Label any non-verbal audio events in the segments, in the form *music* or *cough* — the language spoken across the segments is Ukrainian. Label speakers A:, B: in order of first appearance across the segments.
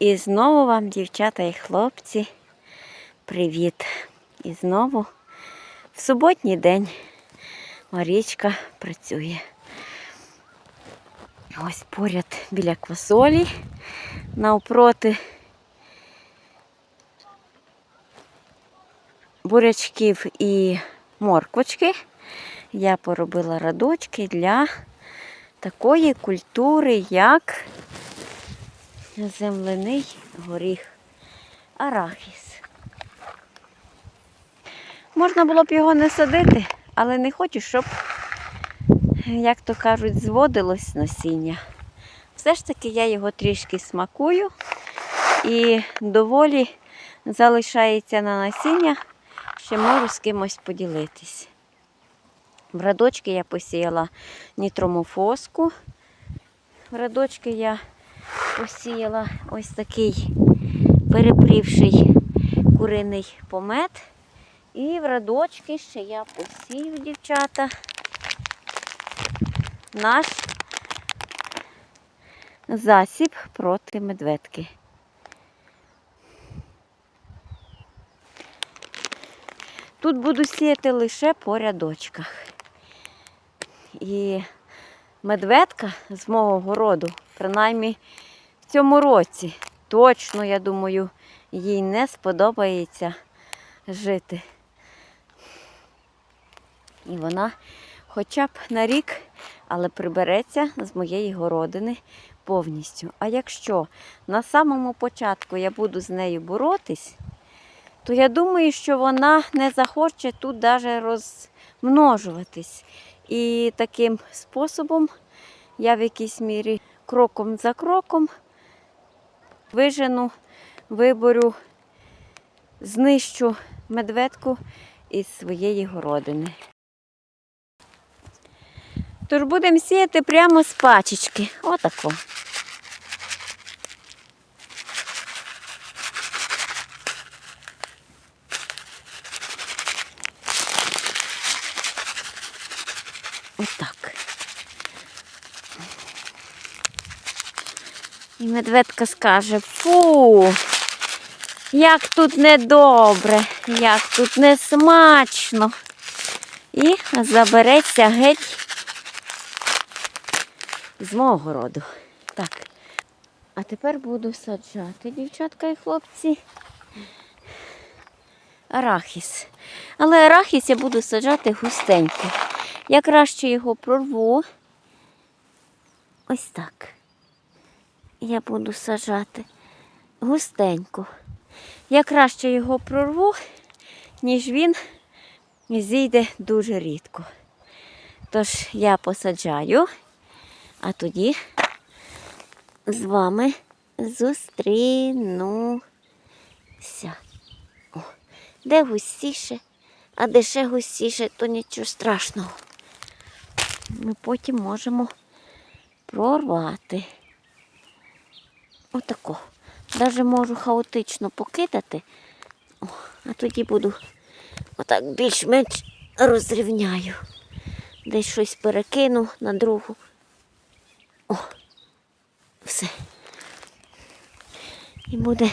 A: І знову вам, дівчата і хлопці, привіт. І знову в суботній день Марічка працює. Ось поряд біля квасолі навпроти бурячків і морквочки. Я поробила радочки для такої культури, як земляний горіх, арахіс. Можна було б його не садити, але не хочу, щоб, як то кажуть, зводилось насіння. Все ж таки я його трішки смакую і доволі залишається на насіння, ще можу з кимось поділитись. В радочки я посіяла нітромофоску. В радочки я посіяла ось такий перепрівший куриний помет. І в радочки ще я посію, дівчата, наш засіб проти медведки. Тут буду сіяти лише по рядочках. І медведка з мого городу, принаймні цьому році, точно, я думаю, їй не сподобається жити. І вона хоча б на рік, але прибереться з моєї городини повністю. А якщо на самому початку я буду з нею боротись, то я думаю, що вона не захоче тут навіть розмножуватись. І таким способом я в якійсь мірі кроком за кроком вижену, виборю, знищу медведку із своєї городини. Тож будемо сіяти прямо з пачечки. Отако. Отак. І медведка скаже, фу, як тут недобре, як тут не смачно. І забереться геть з мого городу. Так. А тепер буду саджати, дівчатка і хлопці. Арахіс. Але арахіс я буду саджати густенько. Я краще його прорву. Ось так. Я буду саджати густенько. Я краще його прорву, ніж він зійде дуже рідко. Тож я посаджаю, а тоді з вами зустрінуся. О, де густіше, а де ще густіше, то нічого страшного. Ми потім можемо прорвати. Отако. Даже можу хаотично покидати, О, а тоді буду отак більш-менш розрівняю. Десь щось перекину на другу. О, все. І буде,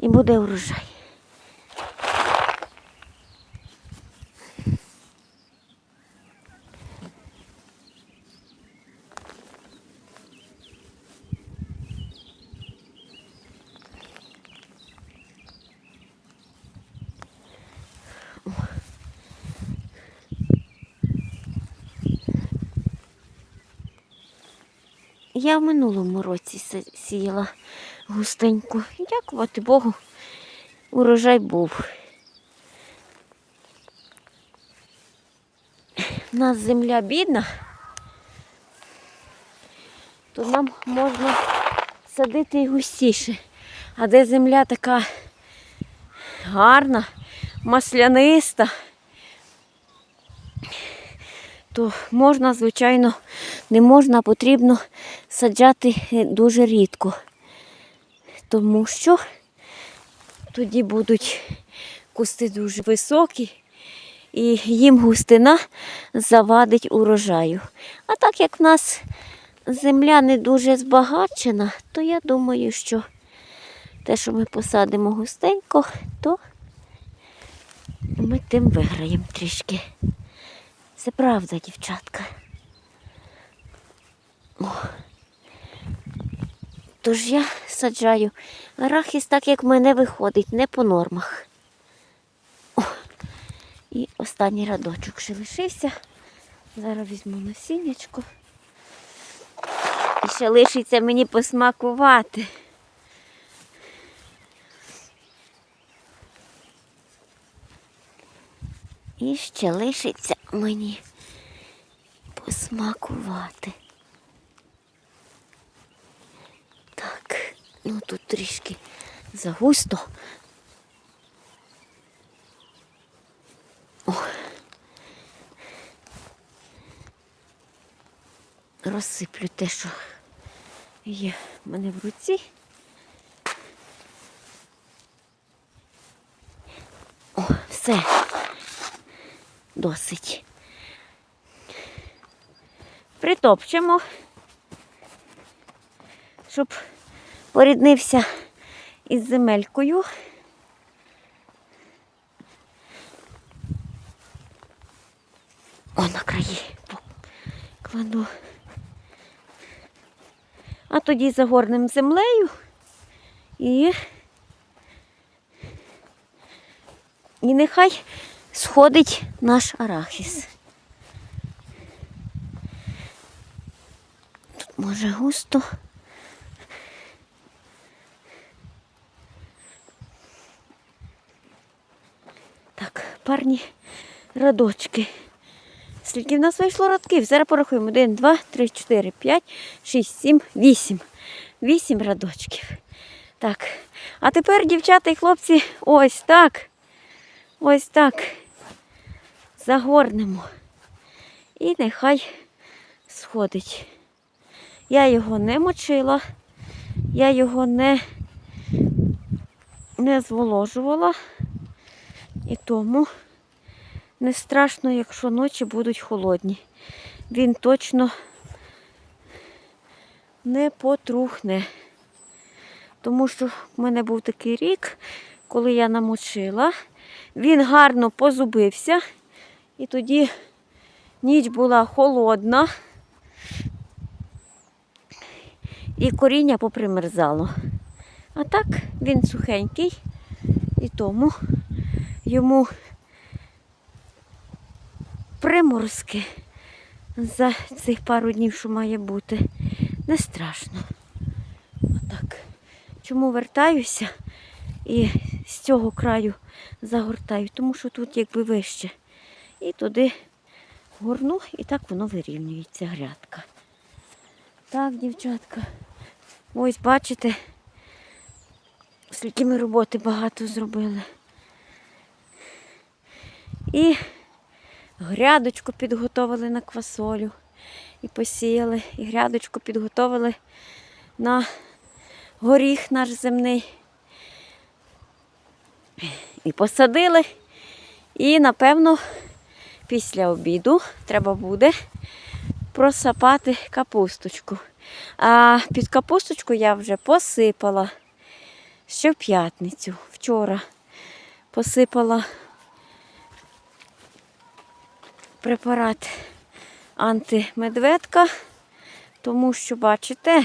A: і буде урожай. Я в минулому році сіяла густенько. Дякувати Богу, урожай був. У нас земля бідна, то нам можна садити і густіше. А де земля така гарна, масляниста, то можна, звичайно, не можна, потрібно саджати е, дуже рідко. Тому що тоді будуть кусти дуже високі і їм густина завадить урожаю. А так як в нас земля не дуже збагачена, то я думаю, що те, що ми посадимо густенько, то ми тим виграємо трішки. Це правда, дівчатка. О. Тож я саджаю арахіс так, як в мене виходить, не по нормах. О. І останній радочок ще лишився. Зараз візьму насіннячко. І ще лишиться мені посмакувати. І ще лишиться мені посмакувати. Так, ну тут трішки загусто. Розсиплю те, що є в мене в руці. О, все. Досить. Притопчемо, щоб поріднився із земелькою. О, на краї покладу. А тоді загорнемо землею і, і нехай сходить наш арахіс. Тут може густо. Так, парні радочки. Скільки в нас вийшло радків? Зараз порахуємо. 1, 2, 3, 4, 5, 6, 7, 8. 8 радочків. Так. А тепер, дівчата і хлопці, ось так. Ось так. Загорнемо. І нехай сходить. Я його не мочила, я його не, не зволожувала. І тому не страшно, якщо ночі будуть холодні. Він точно не потрухне. Тому що в мене був такий рік, коли я намочила, він гарно позубився, і тоді ніч була холодна, і коріння попримерзало. А так він сухенький, і тому йому приморозки за цих пару днів, що має бути, не страшно. Отак. Чому вертаюся і з цього краю загортаю? Тому що тут якби вище. І туди горну, і так воно вирівнюється грядка. Так, дівчатка. Ось бачите, скільки ми роботи багато зробили. І грядочку підготовили на квасолю і посіяли, і грядочку підготовили на горіх наш земний. І посадили. І, напевно, після обіду треба буде просапати капусточку. А під капусточку я вже посипала ще в п'ятницю, вчора посипала препарат антимедведка, тому що, бачите,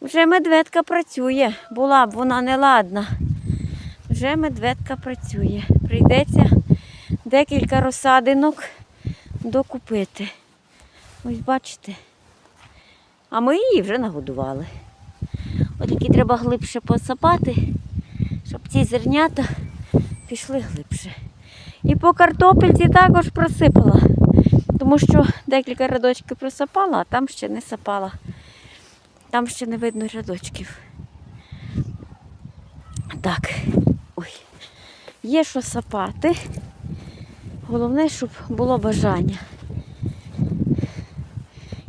A: вже медведка працює. Була б вона неладна. Вже медведка працює. Прийдеться декілька розсадинок докупити. Ось бачите. А ми її вже нагодували. От тільки треба глибше посапати, щоб ці зернята пішли глибше. І по картопельці також просипала, тому що декілька рядочків просапала, а там ще не сапала. Там ще не видно рядочків. Так, ой, є що сапати. Головне, щоб було бажання.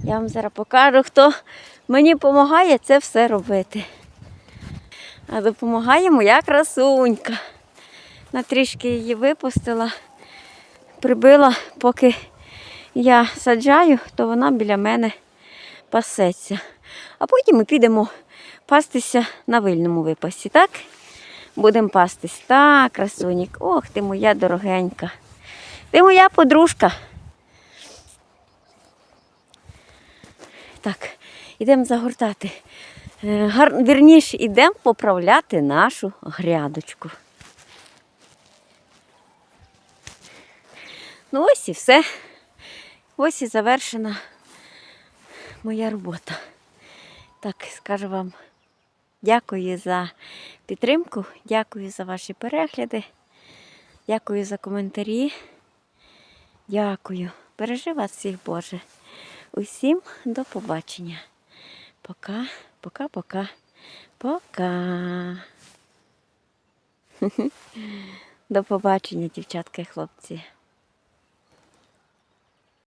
A: Я вам зараз покажу, хто мені допомагає це все робити. А допомагає моя красунька. На трішки її випустила, прибила, поки я саджаю, то вона біля мене пасеться. А потім ми підемо пастися на вильному випасі, так? Будемо пастись. Так, красунік. Ох, ти моя дорогенька. Ти моя подружка. Так, ідемо загортати. Е, Гар... Вірніше, ідемо поправляти нашу грядочку. Ну ось і все. Ось і завершена моя робота. Так, скажу вам дякую за підтримку, дякую за ваші перегляди, дякую за коментарі. Дякую. Бережи вас всіх, Боже. Усім до побачення. Пока, пока, пока. Пока. *laughs* До побачення, дівчатка і хлопці.